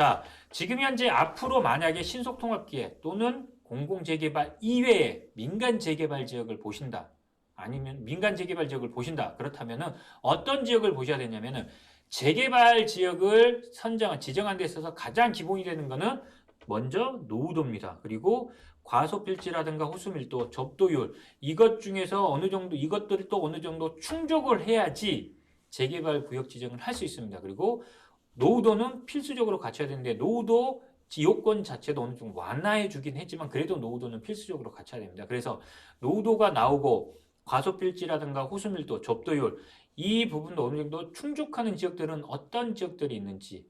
자, 지금 현재 앞으로 만약에 신속통합기획 또는 공공재개발 이외에 민간 재개발 지역을 보신다. 아니면 민간 재개발 지역을 보신다. 그렇다면은 어떤 지역을 보셔야 되냐면은 재개발 지역을 선정, 지정한 데 있어서 가장 기본이 되는 거는 먼저 노후도입니다. 그리고 과소필지라든가 호수밀도, 접도율 이것 중에서 어느 정도 이것들이 또 어느 정도 충족을 해야지 재개발 구역 지정을 할 수 있습니다. 그리고 노후도는 필수적으로 갖춰야 되는데 노후도 지역권 자체도 어느 정도 완화해 주긴 했지만 그래도 노후도는 필수적으로 갖춰야 됩니다. 그래서 노후도가 나오고 과소필지라든가 호수밀도, 접도율 이 부분도 어느 정도 충족하는 지역들은 어떤 지역들이 있는지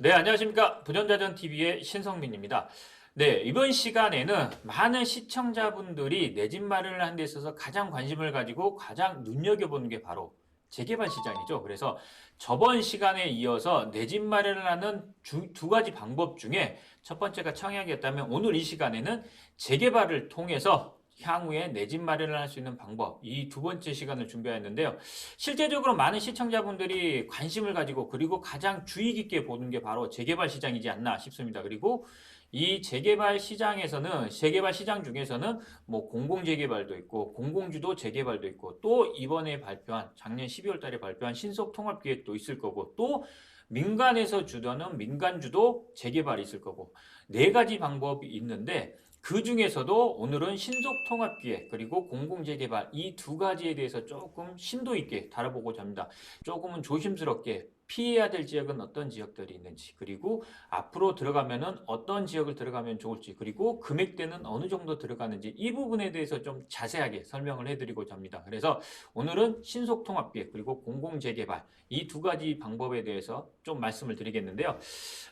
네, 안녕하십니까. 부전자전 TV의 신성민입니다. 네, 이번 시간에는 많은 시청자분들이 내 집 마련을 하는 데 있어서 가장 관심을 가지고 가장 눈여겨보는 게 바로 재개발 시장이죠. 그래서 저번 시간에 이어서 내 집 마련을 하는 주- 두 가지 방법 중에 첫 번째가 청약이었다면 오늘 이 시간에는 재개발을 통해서 향후에 내 집 마련을 할 수 있는 방법 이 두 번째 시간을 준비했는데요. 실제적으로 많은 시청자분들이 관심을 가지고 그리고 가장 주의 깊게 보는 게 바로 재개발 시장이지 않나 싶습니다. 그리고 이 재개발 시장에서는 재개발 시장 중에서는 뭐 공공 재개발도 있고 공공주도 재개발도 있고 또 이번에 발표한 작년 12월 달에 발표한 신속 통합 기획도 있을 거고 또 민간에서 주도하는 민간주도 재개발이 있을 거고 네 가지 방법이 있는데 그 중에서도 오늘은 신속 통합 기획 그리고 공공 재개발 이 두 가지에 대해서 조금 심도 있게 다뤄보고자 합니다. 조금은 조심스럽게 피해야 될 지역은 어떤 지역들이 있는지 그리고 앞으로 들어가면은 어떤 지역을 들어가면 좋을지 그리고 금액대는 어느 정도 들어가는지 이 부분에 대해서 좀 자세하게 설명을 해드리고자 합니다. 그래서 오늘은 신속 통합 기획 그리고 공공 재개발 이 두 가지 방법에 대해서 좀 말씀을 드리겠는데요.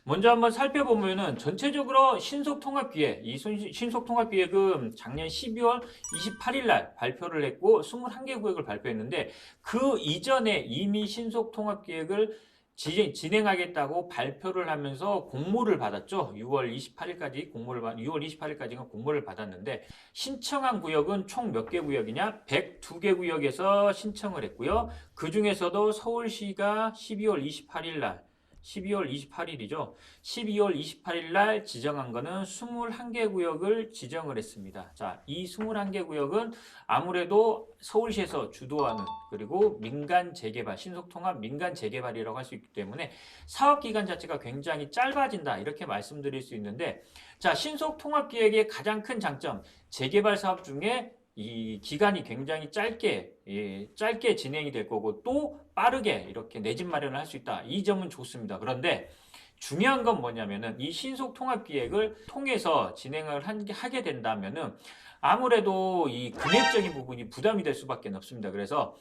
먼저 한번 살펴보면은 전체적으로 신속 통합 기획 이 손- 신속 통합 기획은 작년 12월 28일 날 발표를 했고 21개 구역을 발표했는데 그 이전에 이미 신속 통합 기획을 지- 진행 하겠다고 발표를 하면서 공모를 받았죠. 6월 28일까지 공모를 받, 6월 28일까지가 공모를 받았는데 신청한 구역은 총 몇 개 구역이냐? 102개 구역에서 신청을 했고요. 그 중에서도 서울시가 12월 28일 날 12월 28일이죠. 12월 28일 날 지정한 거는 21개 구역을 지정을 했습니다. 자, 이 21개 구역은 아무래도 서울시에서 주도하는 그리고 민간 재개발, 신속통합 민간 재개발이라고 할 수 있기 때문에 사업 기간 자체가 굉장히 짧아진다. 이렇게 말씀드릴 수 있는데 자, 신속통합 기획의 가장 큰 장점, 재개발 사업 중에 이 기간이 굉장히 짧게 예, 짧게 진행이 될 거고 또 빠르게 이렇게 내 집 마련을 할 수 있다. 이 점은 좋습니다. 그런데 중요한 건 뭐냐면은 이 신속 통합 기획을 통해서 진행을 한- 하게 된다면은 아무래도 이 금액적인 부분이 부담이 될 수밖에 없습니다. 그래서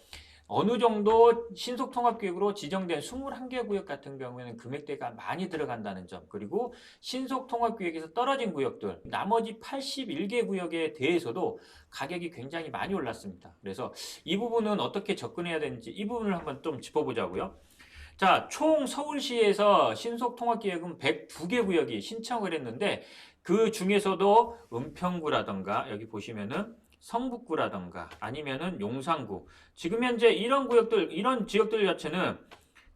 어느 정도 신속 통합 기획으로 지정된 21개 구역 같은 경우에는 금액대가 많이 들어간다는 점 그리고 신속 통합 기획에서 떨어진 구역들 나머지 81개 구역에 대해서도 가격이 굉장히 많이 올랐습니다. 그래서 이 부분은 어떻게 접근해야 되는지 이 부분을 한번 좀 짚어보자고요. 자, 총 서울시에서 신속 통합 기획은 102개 구역이 신청을 했는데 그 중에서도 은평구라던가 여기 보시면은 성북구라던가 아니면은 용산구 지금 현재 이런 구역들 이런 지역들 자체는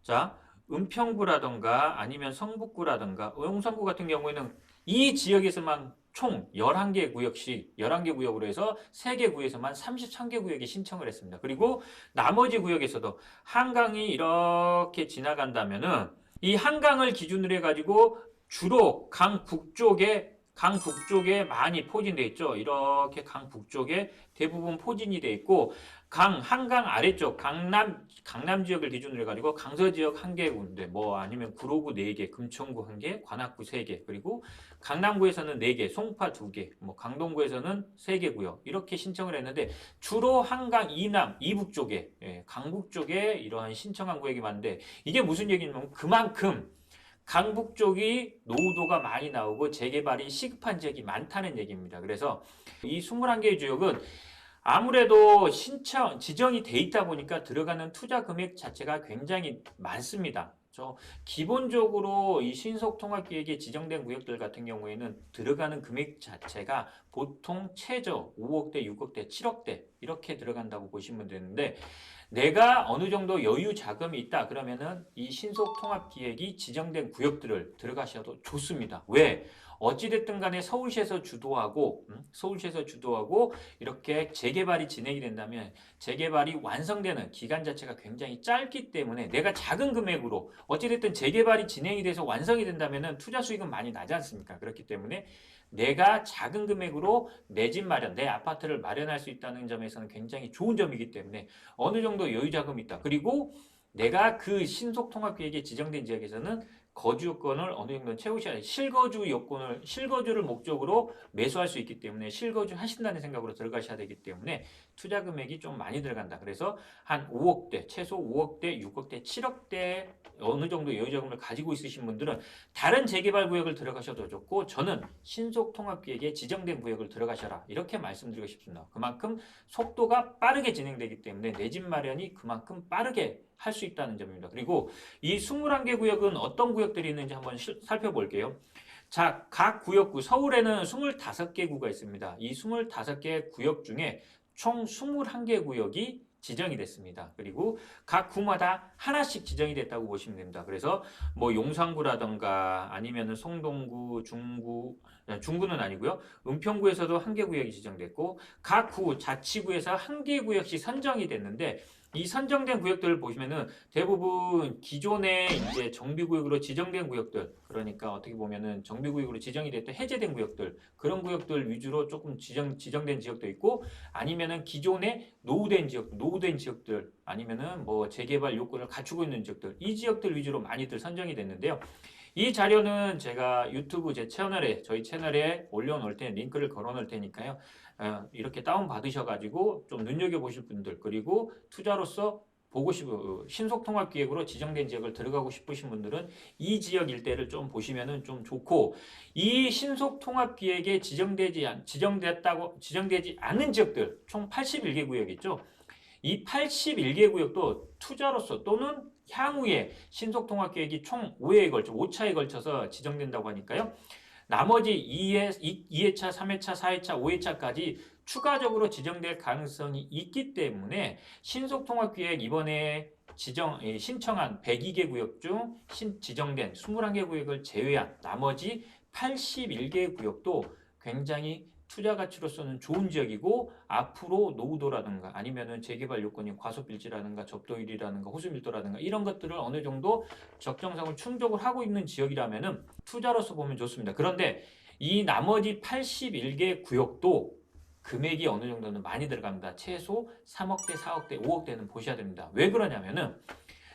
자 은평구라던가 아니면 성북구라던가 용산구 같은 경우에는 이 지역에서만 총 11개 구역씩 11개 구역으로 해서 3개 구에서만 33개 구역이 신청을 했습니다. 그리고 나머지 구역에서도 한강이 이렇게 지나간다면은 이 한강을 기준으로 해가지고 주로 강 북쪽에 강 북쪽에 많이 포진돼 있죠. 이렇게 강 북쪽에 대부분 포진이 돼 있고 강 한강 아래쪽 강남 강남 지역을 기준으로 해가지고 강서 지역 한 개 군데 뭐 아니면 구로구 네 개, 금천구 한 개, 관악구 세 개, 그리고 강남구에서는 네 개, 송파 두 개, 뭐 강동구에서는 세 개고요. 이렇게 신청을 했는데 주로 한강 이남 이북 쪽에 예, 강북 쪽에 이러한 신청한 구역이 많은데 이게 무슨 얘기냐면 그만큼 강북 쪽이 노후도가 많이 나오고 재개발이 시급한 지역이 많다는 얘기입니다. 그래서 이 21개의 지역은 아무래도 신청, 지정이 돼 있다 보니까 들어가는 투자 금액 자체가 굉장히 많습니다. 저 기본적으로 이 신속 통합 기획에 지정된 구역들 같은 경우에는 들어가는 금액 자체가 보통 최저 5억대, 6억대, 7억대 이렇게 들어간다고 보시면 되는데 내가 어느 정도 여유 자금이 있다 그러면은 이 신속 통합 기획이 지정된 구역들을 들어가셔도 좋습니다. 왜? 어찌됐든 간에 서울시에서 주도하고 음, 서울시에서 주도하고 이렇게 재개발이 진행이 된다면 재개발이 완성되는 기간 자체가 굉장히 짧기 때문에 내가 작은 금액으로 어찌됐든 재개발이 진행이 돼서 완성이 된다면은 투자 수익은 많이 나지 않습니까? 그렇기 때문에 내가 작은 금액으로 내 집 마련, 내 아파트를 마련할 수 있다는 점에서는 굉장히 좋은 점이기 때문에 어느 정도 여유 자금이 있다. 그리고 내가 그 신속 통합 계획에 지정된 지역에서는 거주 요건을 어느 정도 채우셔야 돼. 실거주 요건을 실거주를 목적으로 매수할 수 있기 때문에 실거주 하신다는 생각으로 들어가셔야 되기 때문에 투자 금액이 좀 많이 들어간다. 그래서 한 5억대, 최소 5억대, 6억대, 7억대 어느 정도 여유 자금을 가지고 있으신 분들은 다른 재개발 구역을 들어가셔도 좋고 저는 신속 통합 기획에 지정된 구역을 들어가셔라. 이렇게 말씀드리고 싶습니다. 그만큼 속도가 빠르게 진행되기 때문에 내 집 마련이 그만큼 빠르게 할 수 있다는 점입니다. 그리고 이 21개 구역은 어떤 구역 들이 있는지 한번 시- 살펴볼게요. 자, 각 구역구, 서울에는 25개 구가 있습니다. 이 25개 구역 중에 총 21개 구역이 지정이 됐습니다. 그리고 각 구마다 하나씩 지정이 됐다고 보시면 됩니다. 그래서 뭐 용산구라던가 아니면은 송동구, 중구, 아, 중구는 아니고요. 은평구에서도 한 개 구역이 지정됐고 각 구 자치구에서 한 개 구역씩 선정이 됐는데 이 선정된 구역들을 보시면은 대부분 기존에 이제 정비구역으로 지정된 구역들 그러니까 어떻게 보면은 정비구역으로 지정이 됐던 해제된 구역들 그런 구역들 위주로 조금 지정 지정된 지역도 있고 아니면은 기존에 노후된 지역 노후된 지역들 아니면은 뭐 재개발 요건을 갖추고 있는 지역들 이 지역들 위주로 많이들 선정이 됐는데요. 이 자료는 제가 유튜브 제 채널에 저희 채널에 올려놓을 때 링크를 걸어놓을 테니까요. 어, 이렇게 다운 받으셔가지고 좀 눈여겨 보실 분들 그리고 투자로서 보고 싶은 어, 신속 통합 기획으로 지정된 지역을 들어가고 싶으신 분들은 이 지역 일대를 좀 보시면은 좀 좋고 이 신속 통합 기획에 지정되지 않, 지정됐다고 지정되지 않은 지역들 총 81개 구역 있죠. 이 81개 구역도 투자로서 또는 향후에 신속 통합 계획이 총 5회에 걸쳐 5차에 걸쳐서 지정된다고 하니까요. 나머지 2회, 2회차, 3회차, 4회차, 5회차까지 추가적으로 지정될 가능성이 있기 때문에 신속 통합 계획 이번에 지정 예, 신청한 102개 구역 중 신, 지정된 21개 구역을 제외한 나머지 81개 구역도 굉장히 투자 가치로서는 좋은 지역이고 앞으로 노후도라든가 아니면은 재개발 요건이 과소빌지라든가 접도율이라든가 호수밀도라든가 이런 것들을 어느 정도 적정성을 충족을 하고 있는 지역이라면은 투자로서 보면 좋습니다. 그런데 이 나머지 81개 구역도 금액이 어느 정도는 많이 들어갑니다. 최소 3억대, 4억대, 5억대는 보셔야 됩니다. 왜 그러냐면은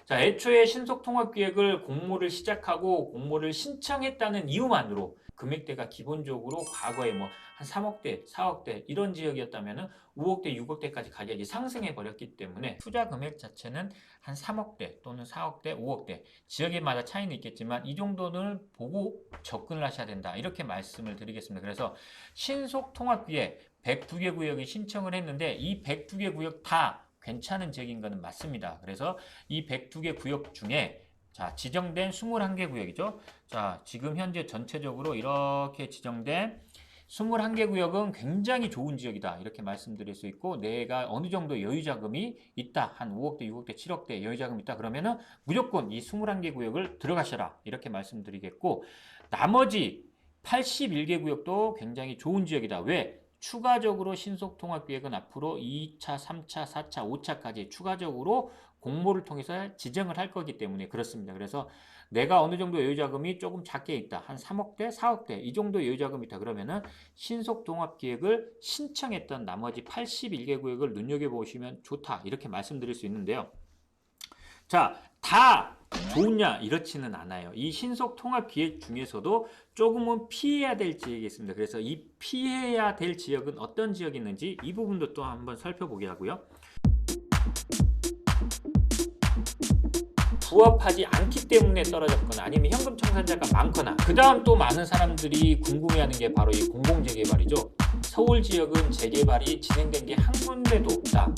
자, 애초에 신속 통합 기획을 공모를 시작하고 공모를 신청했다는 이유만으로 금액대가 기본적으로 과거에 뭐 한 3억대, 4억대 이런 지역이었다면은 5억대, 6억대까지 가격이 상승해 버렸기 때문에 투자 금액 자체는 한 3억대 또는 4억대, 5억대 지역에마다 차이는 있겠지만 이 정도는 보고 접근을 하셔야 된다. 이렇게 말씀을 드리겠습니다. 그래서 신속 통합 기획 102개 구역이 신청을 했는데 이 102개 구역 다 괜찮은 지역인 것은 맞습니다. 그래서 이 102개 구역 중에 자, 지정된 21개 구역이죠. 자, 지금 현재 전체적으로 이렇게 지정된 21개 구역은 굉장히 좋은 지역이다. 이렇게 말씀드릴 수 있고, 내가 어느 정도 여유 자금이 있다. 한 5억대, 6억대, 7억대 여유 자금이 있다. 그러면은 무조건 이 21개 구역을 들어가셔라. 이렇게 말씀드리겠고, 나머지 81개 구역도 굉장히 좋은 지역이다. 왜? 추가적으로 신속 통합 계획은 앞으로 2차, 3차, 4차, 5차까지 추가적으로 공모를 통해서 지정을 할 거기 때문에 그렇습니다. 그래서 내가 어느 정도 여유 자금이 조금 작게 있다. 한 3억대, 4억대 이 정도 여유 자금이 있다. 그러면은 신속 통합 계획을 신청했던 나머지 81개 구역을 눈여겨 보시면 좋다. 이렇게 말씀드릴 수 있는데요. 자, 다 좋냐 이렇지는 않아요. 이 신속 통합 기획 중에서도 조금은 피해야 될 지역이 있습니다. 그래서 이 피해야 될 지역은 어떤 지역이 있는지 이 부분도 또 한번 살펴보게 하고요. 부합하지 않기 때문에 떨어졌거나 아니면 현금 청산자가 많거나 그 다음 또 많은 사람들이 궁금해하는 게 바로 이 공공재개발이죠. 서울 지역은 재개발이 진행된 게 한 군데도 없다.